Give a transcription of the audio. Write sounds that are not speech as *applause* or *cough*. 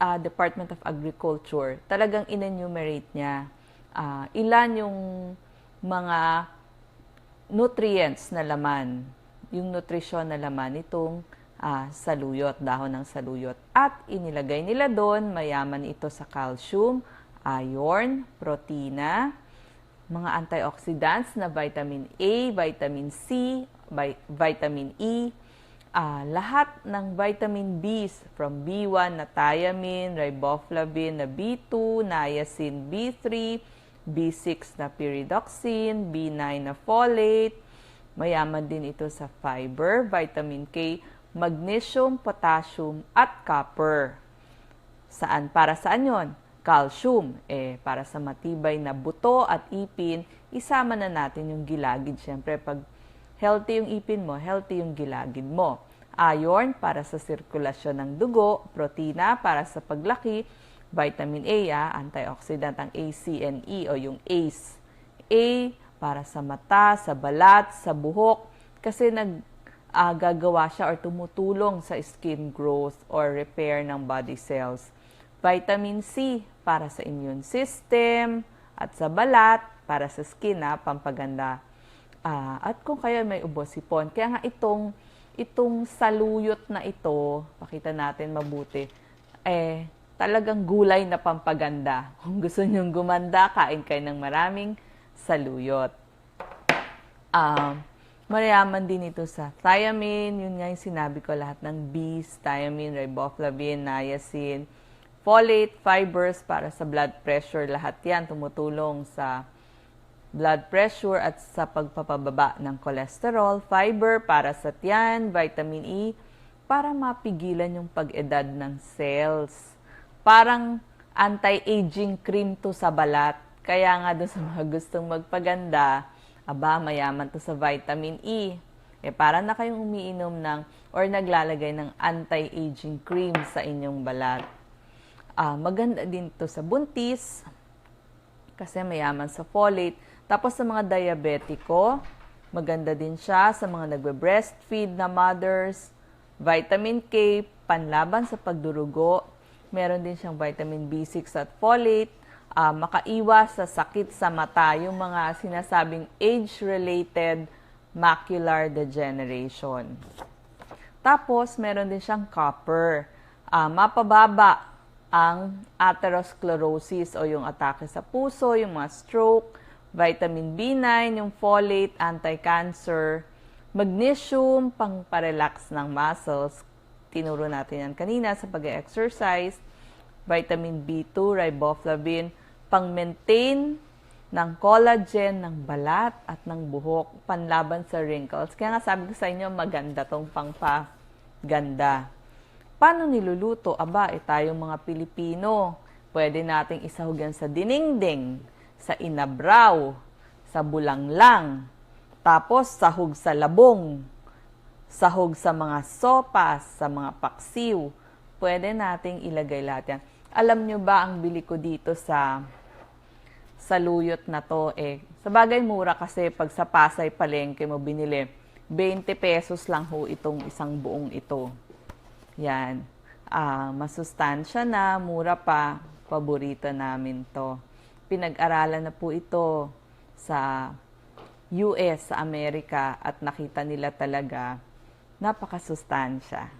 ah, Department of Agriculture, talagang in-enumerate niya ah, ilan yung mga nutrients na laman, yung nutrisyon na laman nitong ah, saluyot, dahon ng saluyot. At inilagay nila doon, mayaman ito sa calcium, iron, protina, mga antioxidants na vitamin A, vitamin C, vi- vitamin E, ah, lahat ng vitamin Bs from B1 na thiamine, riboflavin na B2, niacin B3, B6 na pyridoxine, B9 na folate, mayaman din ito sa fiber, vitamin K, magnesium, potassium, at copper. Saan? Para saan yon? Calcium. Eh, para sa matibay na buto at ipin, isama na natin yung gilagid. Siyempre, pag healthy yung ipin mo, healthy yung gilagid mo. Iron, para sa sirkulasyon ng dugo. Protina, para sa paglaki. Vitamin A, ah, antioxidant ang ACNE o yung ACE. A, para sa mata, sa balat, sa buhok. Kasi nag ah, gagawa siya or tumutulong sa skin growth or repair ng body cells. Vitamin C para sa immune system at sa balat para sa skin na pampaganda. Ah, at kung kaya may ubo sipon. Kaya nga itong itong saluyot na ito, pakita natin mabuti. Eh talagang gulay na pampaganda. *laughs* Kung gusto nyong gumanda, kain kayo ng maraming saluyot. Um, mayaman din ito sa thiamine, yun nga yung sinabi ko lahat ng Bs, thiamine, riboflavin, niacin, folate, fibers para sa blood pressure, lahat yan tumutulong sa blood pressure at sa pagpapababa ng cholesterol, fiber para sa tiyan, vitamin E para mapigilan yung pag-edad ng cells. Parang anti-aging cream to sa balat. Kaya nga doon sa *laughs* mga gustong magpaganda, aba, mayaman to sa vitamin E. Eh, para na kayong umiinom ng or naglalagay ng anti-aging cream sa inyong balat. Ah, maganda din to sa buntis kasi mayaman sa folate. Tapos sa mga diabetiko, maganda din siya sa mga nagbe-breastfeed na mothers. Vitamin K, panlaban sa pagdurugo. Meron din siyang vitamin B6 at folate. Ah, makaiwas sa sakit sa mata, yung mga sinasabing age-related macular degeneration. Tapos, meron din siyang copper. Ah, mapababa ang atherosclerosis o yung atake sa puso, yung mga stroke, vitamin B9, yung folate, anti-cancer, magnesium, pang parelax ng muscles. Tinuro natin yan kanina sa pag-exercise. Vitamin B2, riboflavin, pang-maintain ng collagen ng balat at ng buhok, panlaban sa wrinkles. Kaya nga sabi ko sa inyo, maganda tong pangpaganda. Paano niluluto? Aba, eh, tayong mga Pilipino, pwede nating isahog yan sa dinengdeng, sa inabraw, sa bulanglang, tapos sahog sa labong, sahog sa mga sopas, sa mga paksiw. Pwede nating ilagay lahat yan. Alam nyo ba ang bili ko dito sa saluyot na to eh. Sa bagay mura kasi pag sa Pasay Palengke mo binili, 20 pesos lang ho itong isang buong ito. Yan. Ah, masustansya na, mura pa. Paborito namin to. Pinag-aralan na po ito sa US, sa Amerika, at nakita nila talaga napakasustansya.